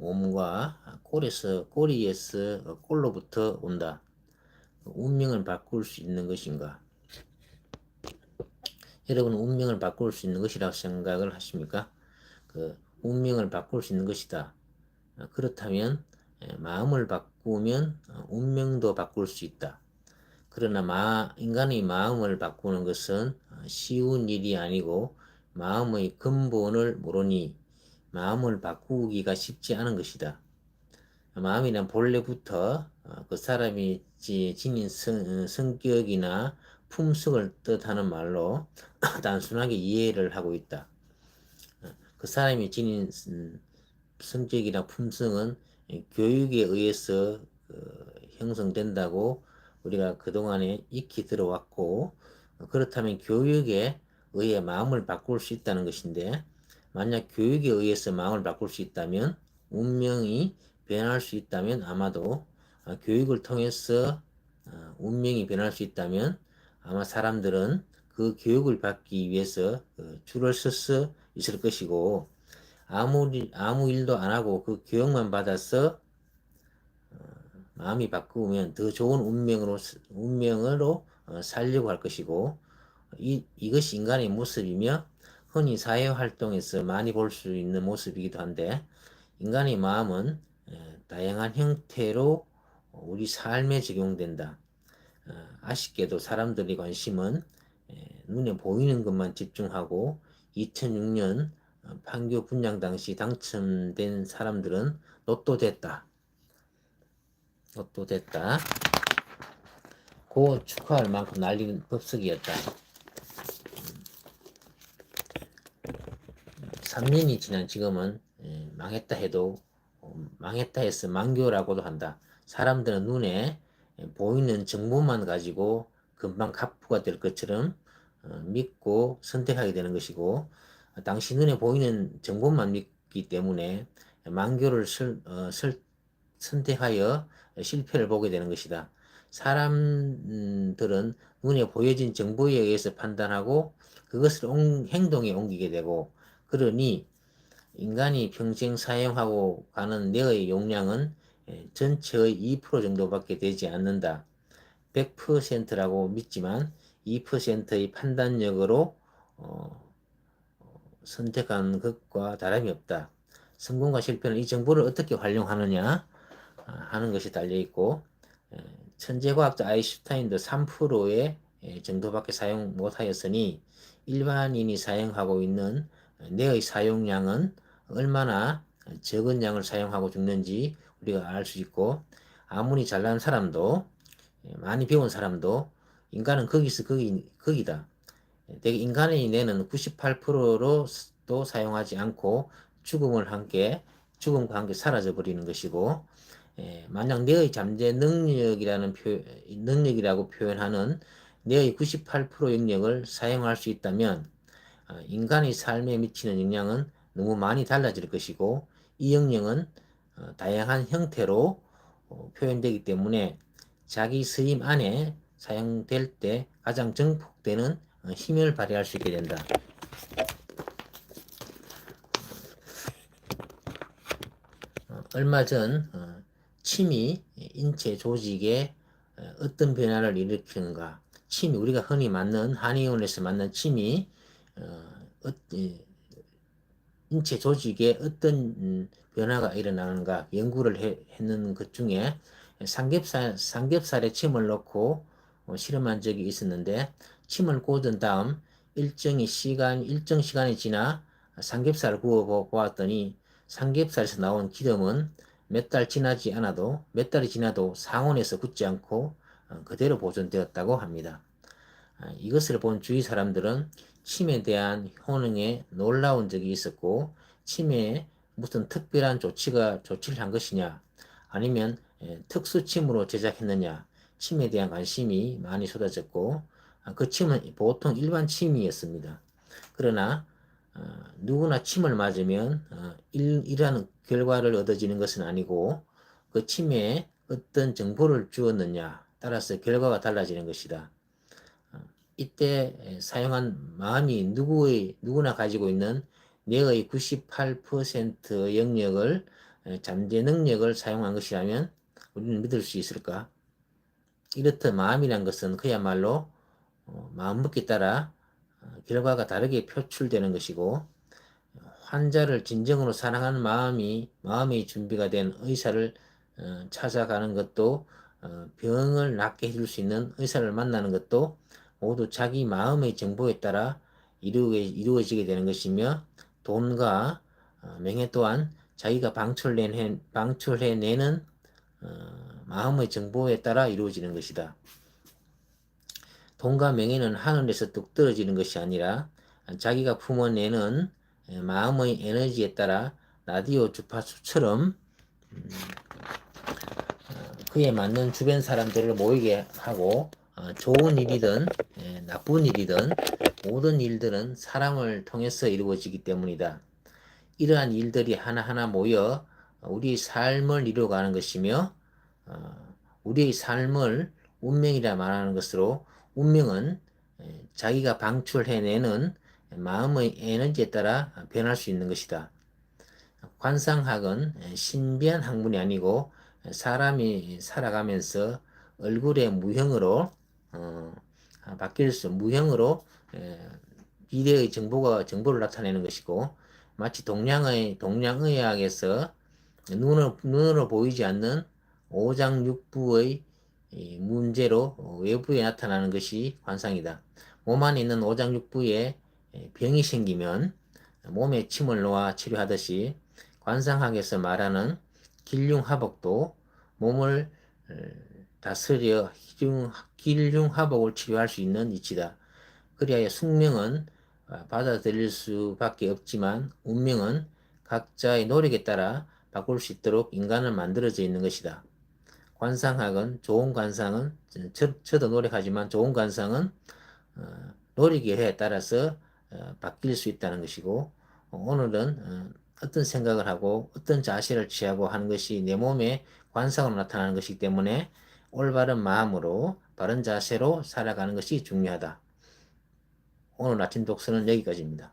몸과 꼴에서 꼬리에서 꼴로부터 온다. 운명을 바꿀 수 있는 것인가? 여러분 운명을 바꿀 수 있는 것이라고 생각을 하십니까? 그 운명을 바꿀 수 있는 것이다. 어, 그렇다면 예, 마음을 바꾸면 어, 운명도 바꿀 수 있다. 그러나 마, 인간의 마음을 바꾸는 것은 어, 쉬운 일이 아니고 마음의 근본을 모르니 마음을 바꾸기가 쉽지 않은 것이다. 마음이란 본래부터 그 사람이 지닌 성, 성격이나 품성을 뜻하는 말로 단순하게 이해를 하고 있다. 그 사람이 지닌 성격이나 품성은 교육에 의해서 그 형성된다고 우리가 그동안에 익히 들어왔고 그렇다면 교육에 의해 마음을 바꿀 수 있다는 것인데 만약 교육에 의해서 마음을 바꿀 수 있다면 운명이 변할 수 있다면 아마도 교육을 통해서 어, 운명이 변할 수 있다면 아마 사람들은 그 교육을 받기 위해서 그 줄을 서서 있을 것이고 아무 아무 일도 안 하고 그 교육만 받아서 어, 마음이 바꾸면 더 좋은 운명으로 운명으로 어, 살려고 할 것이고 이 이것이 인간의 모습이며 흔히 사회 활동에서 많이 볼 수 있는 모습이기도 한데 인간의 마음은 다양한 형태로 우리 삶에 적용된다. 어, 아쉽게도 사람들의 관심은 눈에 보이는 것만 집중하고 2006년 어, 판교 분양 당시 당첨된 사람들은 로또 됐다. 로또 됐다. 고 축하할 만큼 난리는 법석이었다. 3년이 지난 지금은 망했다 해도 어, 망했다 해서 망교라고도 한다. 사람들은 눈에 보이는 정보만 가지고 금방 갑부가 될 것처럼 어, 믿고 선택하게 되는 것이고 당시 눈에 보이는 정보만 믿기 때문에 망교를 설, 어, 설, 선택하여 실패를 보게 되는 것이다. 사람들은 눈에 보여진 정보에 의해서 판단하고 그것을 옹, 행동에 옮기게 되고 그러니 인간이 평생 사용하고 가는 뇌의 용량은 전체의 2% 정도밖에 되지 않는다. 100%라고 믿지만 2%의 판단력으로 어, 선택한 것과 다름이 없다. 성공과 실패는 이 정보를 어떻게 활용하느냐 아, 하는 것이 달려 있고 천재과학자 아인슈타인도 3%의 정도밖에 사용 못하였으니 일반인이 사용하고 있는 뇌의 사용량은 얼마나 적은 양을 사용하고 죽는지 우리가 알 수 있고 아무리 잘난 사람도 많이 배운 사람도 인간은 거기서 거기 거기다. 대개 인간의 뇌는 98%로도 사용하지 않고 죽음을 함께 죽음과 함께 사라져 버리는 것이고 예, 만약 뇌의 잠재 능력이라는 표 능력이라고 표현하는 뇌의 98% 영역을 사용할 수 있다면 어, 인간의 삶에 미치는 영향은 너무 많이 달라질 것이고 이 영역은 어, 다양한 형태로 어, 표현되기 때문에 자기 스림 안에 사용될 때 가장 정폭되는 어, 힘을 발휘할 수 있게 된다. 얼마 전 침이 인체 조직에 어떤 변화를 일으키는가? 침이 우리가 흔히 맞는 한의원에서 맞는 침이 인체 조직에 어떤 음, 변화가 일어나는가 연구를 해, 했는 것 중에 삼겹살, 삼겹살에 침을 넣고 어, 실험한 적이 있었는데 침을 꽂은 다음 일정의 시간, 일정 시간이 지나 삼겹살을 구워 보았더니 삼겹살에서 나온 기름은 몇 달 지나지 않아도 몇 달이 지나도 상온에서 굳지 않고 어, 그대로 보존되었다고 합니다. 아, 이것을 본 주위 사람들은 침에 대한 효능에 놀라운 적이 있었고 침에 무슨 특별한 조치가 조치를 한 것이냐 아니면 예, 특수침으로 제작했느냐 침에 대한 관심이 많이 쏟아졌고 아, 그 침은 보통 일반 침이었습니다. 그러나 어, 누구나 침을 맞으면 어, 일, 이러한 결과를 얻어지는 것은 아니고 그 침에 어떤 정보를 주었느냐 따라서 결과가 달라지는 것이다. 이때 사용한 마음이 누구의 누구나 가지고 있는 뇌의 98% 영역을 에, 잠재 능력을 사용한 것이라면 우리는 믿을 수 있을까? 이렇듯 마음이란 것은 그야말로 어, 마음먹기 따라 어, 결과가 다르게 표출되는 것이고 환자를 진정으로 사랑하는 마음이 마음의 준비가 된 의사를 어, 찾아가는 것도 어, 병을 낫게 해줄 수 있는 의사를 만나는 것도 모두 자기 마음의 정보에 따라 이루어, 이루어지게 되는 것이며 돈과 어, 명예 또한 자기가 방출해, 방출해내는 어, 마음의 정보에 따라 이루어지는 것이다. 돈과 명예는 하늘에서 뚝 떨어지는 것이 아니라 자기가 품어내는 에, 마음의 에너지에 따라 라디오 주파수처럼 음, 어, 그에 맞는 주변 사람들을 모이게 하고 어, 좋은 일이든 에, 나쁜 일이든 모든 일들은 사랑을 통해서 이루어지기 때문이다. 이러한 일들이 하나하나 모여 우리 삶을 이루어가는 것이며 어, 우리의 삶을 운명이라 말하는 것으로 운명은 에, 자기가 방출해내는 마음의 에너지에 따라 변할 수 있는 것이다. 관상학은 신비한 학문이 아니고 사람이 살아가면서 얼굴의 무형으로 어, 바뀔 수 무형으로 에, 미래의 정보가 정보를 나타내는 것이고 마치 동양의 동양의학에서 눈으로 눈으로 보이지 않는 오장육부의 이 문제로 외부에 나타나는 것이 관상이다. 몸 안에 있는 오장육부에 병이 생기면 몸에 침을 놓아 치료하듯이 관상학에서 말하는 길흉하복도 몸을 어, 다스려 길흉하복을 치료할 수 있는 이치다. 그리하여 숙명은 어, 받아들일 수밖에 없지만 운명은 각자의 노력에 따라 바꿀 수 있도록 인간을 만들어져 있는 것이다. 관상학은 좋은 관상은 저, 저도 노력하지만 좋은 관상은 어, 노력의 에 따라서 어, 바뀔 수 있다는 것이고 어, 오늘은 어, 어떤 생각을 하고 어떤 자세를 취하고 하는 것이 내 몸의 관상으로 나타나는 것이기 때문에 올바른 마음으로 바른 자세로 살아가는 것이 중요하다. 오늘 아침 독서는 여기까지입니다.